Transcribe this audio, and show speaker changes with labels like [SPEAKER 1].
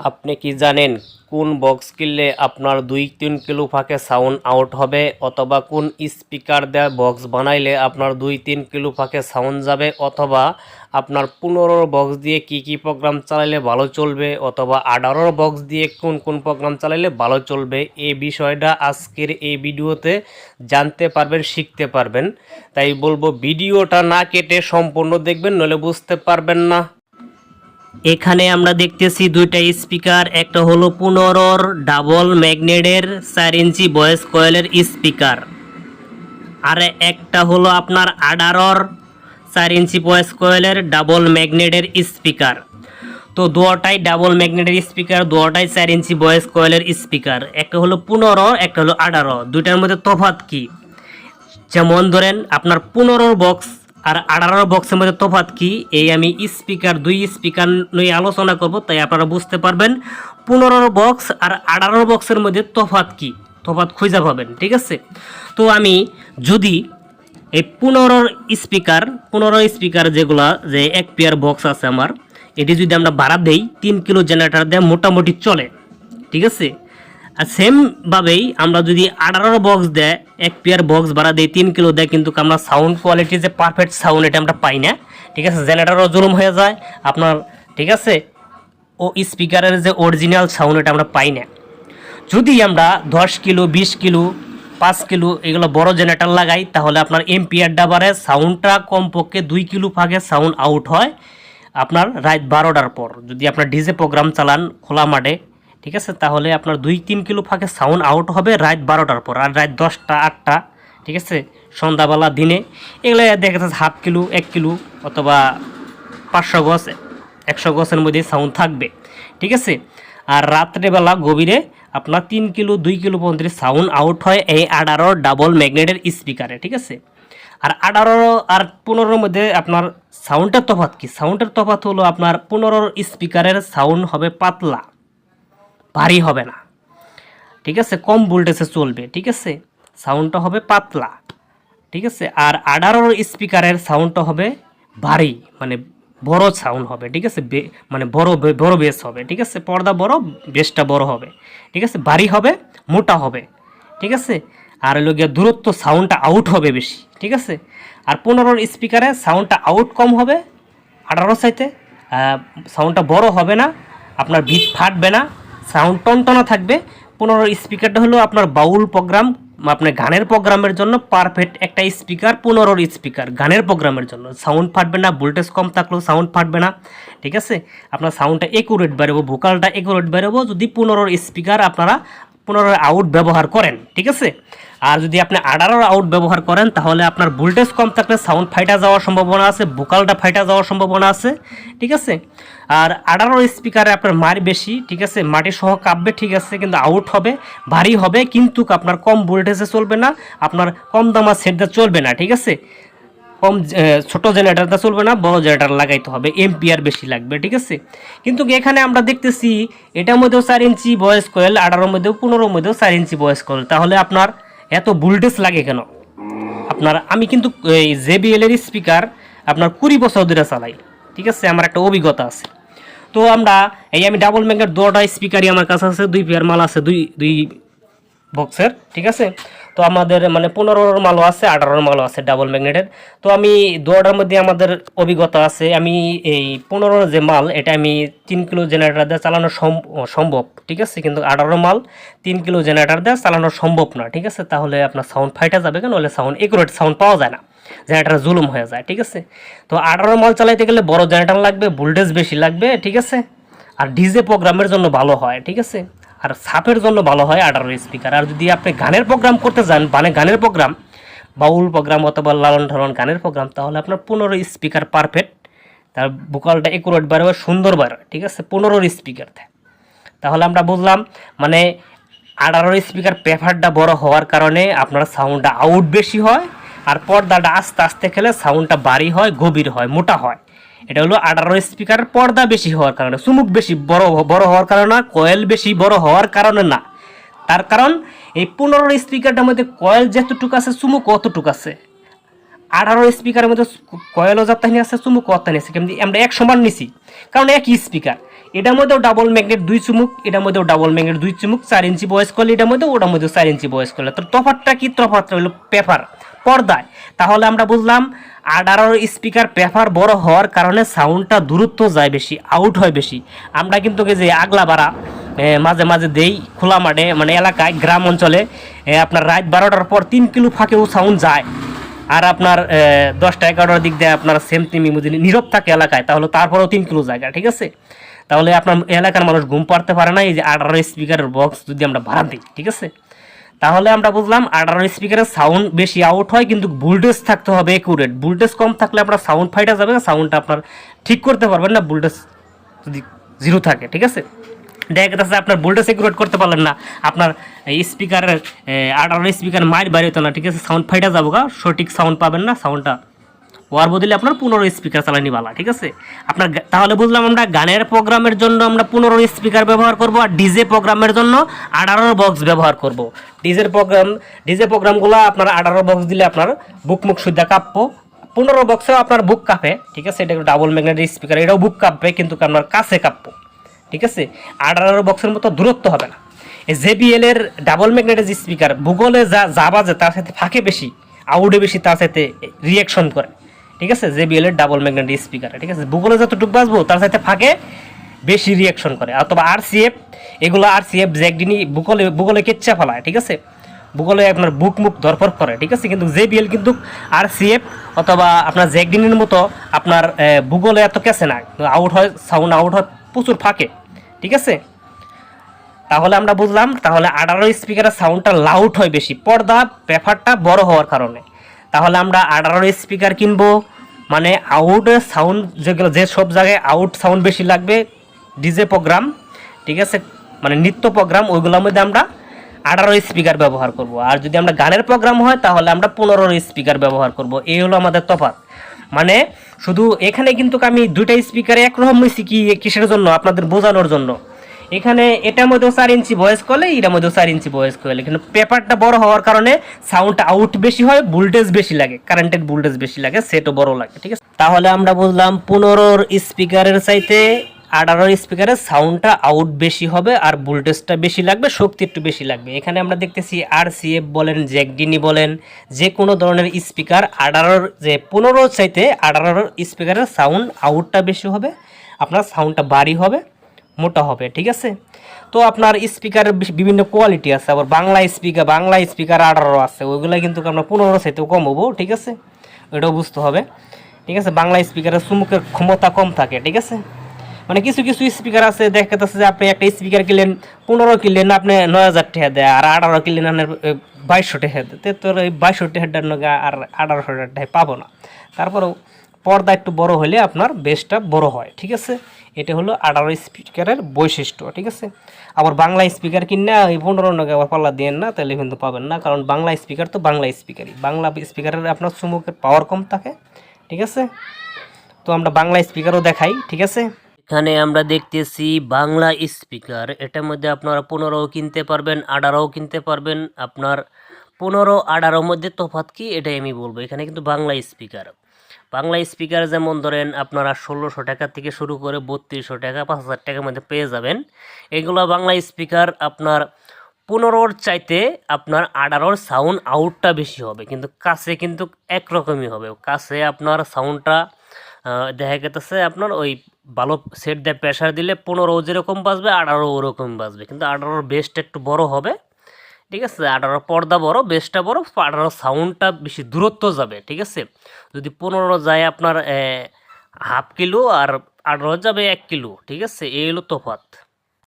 [SPEAKER 1] আপনি কি জানেন কোন বক্স কিনলে আপনার দুই তিন কিলো ফাঁকে সাউন্ড আউট হবে অথবা কোন স্পিকার দেওয়া বক্স বানাইলে আপনার দুই তিন কিলো ফাঁকে সাউন্ড যাবে অথবা আপনার পনেরোর বক্স দিয়ে কি কি প্রোগ্রাম চালাইলে ভালো চলবে অথবা আঠারোর বক্স দিয়ে কোন কোন প্রোগ্রাম চালাইলে ভালো চলবে এই বিষয়টা আজকের এই ভিডিওতে জানতে পারবেন, শিখতে পারবেন। তাই বলব, ভিডিওটা না কেটে সম্পূর্ণ দেখবেন, নইলে বুঝতে পারবেন না। এখানে আমরা দেখতেছি দুইটা স্পিকার, একটা হলো পনেরোর ডাবল ম্যাগনেটের চার ইঞ্চি ভয়েস কয়েলের স্পিকার আর একটা হলো আপনার আডারর চার ইঞ্চি ভয়েস কয়েলের ডাবল ম্যাগনেটের স্পিকার। তো দুটাই ডাবল ম্যাগনেটের স্পিকার, দুটাই চার ইঞ্চি ভয়েস কয়েলের স্পিকার। একটা হলো পনেরো একটা হলো আঠারো। দুইটার মধ্যে তফাৎ কি? যেমন ধরেন আপনার পনেরোর বক্স আর আঠারোর বক্সের মধ্যে তফাত কি? এই আমি স্পিকার দুই স্পিকার নিয়ে আলোচনা করব, তাই আপনারা বুঝতে পারবেন। পনেরোর বক্স আর আঠারোর বক্সের মধ্যে তফাত কি? তফাত খুঁজে পাবেন, ঠিক আছে? তো আমি যদি এই পনেরোর স্পিকার পনেরো স্পিকার যেগুলা যে এক পেয়ার বক্স আছে আমার, এটি যদি আমরা ভাড়া দেই, তিন কিলো জেনারেটার দেয় মোটামুটি চলে, ঠিক আছে? আর সেমভাবেই আমরা যদি আঠারো বক্স দেয়, এক পেয়ার বক্স ভাড়া দেয় তিন কিলো দেয়, কিন্তু আমরা সাউন্ড কোয়ালিটি যে পারফেক্ট সাউন্ড এটা আমরা পাই না। ঠিক আছে? জেনারেটারও জুলুম হয়ে যায়, আপনার, ঠিক আছে? ও স্পিকারের যে অরিজিনাল সাউন্ড এটা আমরা পাই না। যদি আমরা দশ কিলো বিশ কিলো পাঁচ কিলো এগুলো বড় জেনারেটার লাগাই, তাহলে আপনার এমপিআরটা বাড়ে সাউন্ডটা কমপক্ষে দুই কিলো ফাঁকে সাউন্ড আউট হয়, আপনার রাত বারোটার পর। যদি আপনার ডিজে প্রোগ্রাম চালান খোলা মাঠে ঠিক আছে? তাহলে আপনার দুই তিন কিলো ফাঁকে সাউন্ড আউট হবে রাত বারোটার পর আর রাত দশটা, আটটা, ঠিক আছে? সন্ধ্যাবেলা, দিনে। এগুলো দেখা যাচ্ছে হাফ কিলো, এক কিলো অথবা পাঁচশো গছ একশো গছের মধ্যে সাউন্ড থাকবে, ঠিক আছে? আর রাত্রেবেলা গভীরে আপনার তিন কিলো, দুই কিলো পর্যন্ত সাউন্ড আউট হয় এই আঠারো ডাবল ম্যাগনেটের স্পিকারে ঠিক আছে? আর আঠারো আর পনেরোর মধ্যে আপনার সাউন্ডের তফাৎ কি? সাউন্ডের তফাত হলো আপনার পনেরোর স্পিকারের সাউন্ড হবে পাতলা। ভারী হবে না। ঠিক আছে? কম ভোল্টেজে চলবে, ঠিক আছে? সাউন্ডটা হবে পাতলা, ঠিক আছে? আর আঠারোর স্পিকারের সাউন্ডটা হবে ভারী মানে বড় সাউন্ড হবে, ঠিক আছে? মানে বড় বড় বেস হবে, ঠিক আছে? পর্দা বড় বেসটা বড় হবে, ঠিক আছে? ভারী হবে, মোটা হবে, ঠিক আছে? আর হলো গিয়ে দূরত্ব সাউন্ডটা আউট হবে বেশি, ঠিক আছে? আর পনেরোর স্পিকারে সাউন্ডটা আউট কম হবে আঠারো সাইতে সাউন্ডটা বড় হবে না, আপনার ভিত ফাটবে না সাউন্ড টনটনা থাকবে। পনেরো স্পিকারটা হলো আপনার বাউল প্রোগ্রাম, আপনার গানের প্রোগ্রামের জন্য পারফেক্ট একটা স্পিকার পনেরোর স্পিকার গানের প্রোগ্রামের জন্য। সাউন্ড ফাটবে না, ভোল্টেজ কম থাকলেও সাউন্ড ফাটবে না, ঠিক আছে? আপনার সাউন্ডটা একুরেট বেরোবো ভোকালটা একুরেট বেরোবো, যদি পনেরোর স্পিকার আপনারা পনেরোর আউট ব্যবহার করেন, ঠিক আছে? আর যদি আপনি আঠারোর আউট ব্যবহার করেন, তাহলে আপনার ভোল্টেজ কম থাকলে সাউন্ড ফাইটা যাওয়ার সম্ভাবনা আছে, ভোকালটা ফাইটা যাওয়ার সম্ভাবনা আছে, ঠিক আছে? আর আঠারো স্পিকারে আপনার মার বেশি, ঠিক আছে? মাটি সহ কাঁপবে, ঠিক আছে, কিন্তু আউট হবে, ভারী হবে, কিন্তু আপনার কম ভোল্টেজে চলবে না, আপনার কম দামা সেটটা চলবে না, ঠিক আছে? কম ছোট জেনারেটারটা চলবে না, বড় জেনারেটার লাগাইতে হবে। এমপিআর বেশি লাগবে, ঠিক আছে? কিন্তু এখানে আমরা দেখতেছি, এটার মধ্যেও চার ইঞ্চি বয়স কয়েল আঠারোর মধ্যেও পনেরোর মধ্যেও চার ইঞ্চি বয়স কয়েল তাহলে আপনার এত ভোল্টেজ লাগে কেন? আপনার, আমি কিন্তু এই জেবিএল এর স্পিকার আপনার কুড়ি বছর ধরে চালাই, ঠিক আছে? আমার একটা অভিজ্ঞতা আছে। তো আমরা, এই আমি ডাবল ম্যাগনেট দুটা স্পিকারই আমার কাছে আছে, দুই পেয়ার মাল আছে, দুই দুই বক্সের ঠিক আছে? তো আমাদের মানে পনেরোর মালও আছে, আঠারোর মালও আছে ডাবল ম্যাগনেটের তো আমি দুটার মধ্যে আমাদের অভিজ্ঞতা আছে, আমি এই পনেরোর যে মাল, এটা আমি তিন কিলো জেনারেটার দিয়ে চালানো সম- সম্ভব, ঠিক আছে? কিন্তু আঠারো মাল তিন কিলো জেনারেটার দিয়ে চালানো সম্ভব না, ঠিক আছে? তাহলে আপনার সাউন্ড ফাইটা যাবে কেন? হলে সাউন্ড একুরেট সাউন্ড পাওয়া যায় না। জেনারেটার জুলুম হয়ে যায়, ঠিক আছে? তো আঠারো মাল চালাইতে গেলে বড় জেনারেটার লাগবে ভোল্টেজ বেশি লাগবে, ঠিক আছে? আর ডিজে প্রোগ্রামের জন্য ভালো হয়, ঠিক আছে? আর সাপের জন্য ভালো হয় আঠারো স্পিকার আর যদি আপনি গানের প্রোগ্রাম করতে যান মানে গানের প্রোগ্রাম বাউল প্রোগ্রাম অথবা লালন ঢালন গানের প্রোগ্রাম তাহলে আপনার পনেরো স্পিকার পারফেক্ট তার ভোকালটা একুরেট বেরোবে সুন্দর বেরোয় ঠিক আছে? পনেরোর স্পিকার তাহলে আমরা বুঝলাম মানে আঠারো স্পিকার পেপারটা বড় হওয়ার কারণে আপনার সাউন্ডটা আউট বেশি হয়, আর পর্দাটা আস্তে আস্তে খেলে সাউন্ডটা বাড়ি হয়, গভীর হয়, মোটা হয়। এটা হলো আঠারো স্পিকার পর্দা বেশি হওয়ার কারণে, চুমুক বেশি বড় বড় হওয়ার কারণে না, কয়েল বেশি বড় হওয়ার কারণে না। তার কারণ, এই পনেরো স্পিকারটার মধ্যে কয়েল যতটুকু আছে চুমুক অতটুকু আছে। আঠারো স্পিকারের মধ্যে কয়েলও যাত্রানি আছে চুমুক অত্যানি আছে। কেমনি আমরা এক সমান নিছি, কারণ একই স্পিকার। এটার মধ্যেও ডাবল ম্যাগনেট দুই চুমুক, এটার মধ্যেও ডাবল ম্যাগনেট দুই চুমুক, চার ইঞ্চি বয়স করলে এটার মধ্যে ওটার মধ্যে চার ইঞ্চি বয়স করলে তো তফাতটা কি? তফাতটা হলো পেপার পর্দায়। তাহলে আমরা বুঝলাম আডারোর স্পিকার পেপার বড় হওয়ার কারণে সাউন্ডটা দূরত্ব যায় বেশি আউট হয় বেশি। আমরা কিন্তু যে আগলা বাড়া মাঝে মাঝে দেই খোলা মাঠে মানে এলাকায়, গ্রাম অঞ্চলে আপনার রাত বারোটার পর তিন কিলো ফাঁকেও সাউন্ড যায়। আর আপনার দশটা এগারোটার দিক দিয়ে আপনার সেম তিমি যদি নীরব থাকে এলাকায়, তাহলে তারপরেও তিন কিলো জায়গা, ঠিক আছে? তাহলে আপনার এলাকার মানুষ ঘুম পাড়তে পারে না, এই যে আঠারো স্পিকারের বক্স যদি আমরা ভাড়া দিই, ঠিক আছে? তাহলে আমরা বুঝলাম আঠারো স্পিকারের সাউন্ড বেশি আউট হয়, কিন্তু ভোল্টেজ থাকতে হবে একুরেট ভোল্টেজ কম থাকলে আপনার সাউন্ড ফাইটা যাবে না সাউন্ডটা আপনার ঠিক করতে পারবেন না ভোল্টেজ যদি জিরো থাকে, ঠিক আছে? দেখা যাচ্ছে আপনার ভোল্টেজ একুরেট করতে পারলেন না, আপনার স্পিকারের আঠারো স্পিকার মাইট বাইরে না, ঠিক আছে? সাউন্ড ফাইটা যাব সঠিক সাউন্ড পাবেন না সাউন্ডটা ওয়ার বদলে আপনার পনেরো স্পিকার চালানি বালা, ঠিক আছে? আপনার তাহলে বুঝলাম আমরা গানের প্রোগ্রামের জন্য আমরা পনেরো স্পিকার ব্যবহার করব আর ডিজে প্রোগ্রামের জন্য আঠারো বক্স ব্যবহার করব। ডিজের প্রোগ্রাম ডিজে প্রোগ্রামগুলো আপনার আঠারো বক্স দিলে আপনার বুক মুখ সুদ্ধা কাঁপবো। পনেরো বক্সেও আপনার বুক কাঁপে, ঠিক আছে? এটা ডাবল ম্যাগনেটিক স্পিকার এটাও বুক কাঁপবে, কিন্তু আপনার কাছে কাঁপবো, ঠিক আছে? আঠারো বক্সের মতো দূরত্ব হবে না। জেবিএল এর ডাবল ম্যাগনেটিক স্পিকার ভূগোলে যা যা বাজে তার সাথে ফাঁকে বেশি আউটে বেশি তার সাথে রিয়াকশন করে। ঠিক আছে? জেবিএল এর ডাবল ম্যাগনেটিক স্পিকার ঠিক আছে? ভূগোলে যতটুকু বাজবো তার সাথে ফাঁকে বেশি রিয়াকশন করে। অথবা আর সি এফ এগুলো আর সি এফ জ্যাকডিনি ভূগোলে ভূগোলে কেচ্চা ফেলায়, ঠিক আছে? ভূগোলে আপনার বুক মুখ দরপর করে, ঠিক আছে? কিন্তু জেবিএল কিন্তু আর সি এফ অথবা আপনার জ্যাকডিনের মতো আপনার ভূগোলে এত কেসে না আউট হয় সাউন্ড আউট হয় প্রচুর ফাঁকে, ঠিক আছে? তাহলে আমরা বুঝলাম, তাহলে আঠারো স্পিকারের সাউন্ডটা লাউড হয় বেশি। পর্দা প্রেফারটা বড় হওয়ার কারণে। তাহলে আমরা আঠারো স্পিকার কিনবো। মানে আউট সাউন্ড যেগুলো, যে সব জায়গায় আউট সাউন্ড বেশি লাগবে ডিজে প্রোগ্রাম ঠিক আছে? মানে নৃত্য প্রোগ্রাম ওইগুলোর মধ্যে আমরা আঠারো স্পিকার ব্যবহার করব। আর যদি আমরা গানের প্রোগ্রাম হয়, তাহলে আমরা পনেরো স্পিকার ব্যবহার করব। এই হলো আমাদের তফাৎ। মানে শুধু এখানে কিন্তু আমি দুইটা স্পিকারে একরকম নিয়েছি কি কিসের জন্য? আপনাদের বোঝানোর জন্য। এখানে এটার মধ্যেও চার ইঞ্চি ভয়েস কলে এটার মধ্যেও চার ইঞ্চি ভয়েস করলে কিন্তু পেপারটা বড় হওয়ার কারণে সাউন্ড আউট বেশি হয় ভোল্টেজ বেশি লাগে কারেন্টের ভোল্টেজ বেশি লাগে সেটও বড় লাগে, ঠিক আছে? তাহলে আমরা বুঝলাম পনেরোর স্পিকারের চাইতে আঠারোর স্পিকারের সাউন্ডটা আউট বেশি হবে আর ভোল্টেজটা বেশি লাগবে, শক্তি একটু বেশি লাগবে। এখানে আমরা দেখতেছি আর সিএফ বলেন জ্যাকডিনি বলেন, যে কোনো ধরনের স্পিকার আঠারোর, যে পনেরোর চাইতে আঠারোর স্পিকারের সাউন্ড আউটটা বেশি হবে, আপনার সাউন্ডটা ভারী হবে। মোটা হবে, ঠিক আছে? তো আপনার স্পিকারের বিভিন্ন কোয়ালিটি আছে, আবার বাংলা স্পিকার বাংলা স্পিকার আঠারো আছে, ওইগুলো কিন্তু আমরা পনেরো চাইতেও কম হব, ঠিক আছে? ওইটাও বুঝতে হবে, ঠিক আছে? বাংলা স্পিকারের চুমুকের ক্ষমতা কম থাকে, ঠিক আছে? মানে কিছু কিছু স্পিকার আছে, দেখা যাচ্ছে যে আপনি একটা স্পিকার কিনলেন, পনেরো কিনলেন, আপনি নয় হাজার টাকা দেয়, আর আঠারো কিনলেন আপনার বাইশশো টাকা দেয়। তো এই বাইশশো টাকার নগে আর আঠারোশো টাকা পাবো না। তারপরেও পর্দা একটু বড় হলে আপনার বেসটা বড় হয়, ঠিক আছে? এটা হলো আঠারো স্পিকারের বৈশিষ্ট্য, ঠিক আছে? আবার বাংলা স্পিকার কিনে এই পনেরো নগে আবার পাল্লা দিয়েন না, তাহলে কিন্তু পাবেন না, কারণ বাংলা স্পিকার তো বাংলা স্পিকারই। বাংলা স্পিকারের আপনার চুমুকের পাওয়ার কম থাকে, ঠিক আছে? তো আমরা বাংলা স্পিকারও দেখাই, ঠিক আছে? এখানে আমরা দেখতেছি বাংলা স্পিকার, এটার মধ্যে আপনারা পনেরোও কিনতে পারবেন আঠারোও কিনতে পারবেন, আপনার পনেরো, আঠারোর মধ্যে তফাৎ কি? এটাই আমি বলব, এখানে কিন্তু বাংলা স্পিকার। বাংলা স্পিকার যেমন ধরেন আপনারা ষোলোশো টাকা থেকে শুরু করে বত্রিশশো টাকা, পাঁচ হাজার টাকার মধ্যে পেয়ে যাবেন। এগুলো বাংলা স্পিকার আপনার পনেরোর চাইতে আপনার আঠারোর সাউন্ড আউটটা বেশি হবে। কিন্তু কাছে কিন্তু একরকমই হবে। কাছে আপনার সাউন্ডটা দেখা গেতেছে আপনার ওই ভালো সেট দিয়ে প্রেশার দিলে পনেরো যেরকম বাজবে, আঠারো ওরকম বাজবে। কিন্তু আঠারোর বেসটা একটু বড় হবে। ঠিক আছে? আঠারো পর্দা বড় বেসটা বড়, আঠারো সাউন্ডটা বেশি দূরত্ব যাবে, ঠিক আছে? যদি পনেরো যায় আপনার হাফ কিলো আর আঠারো যাবে এক কিলো ঠিক আছে? এই হলো তফাৎ।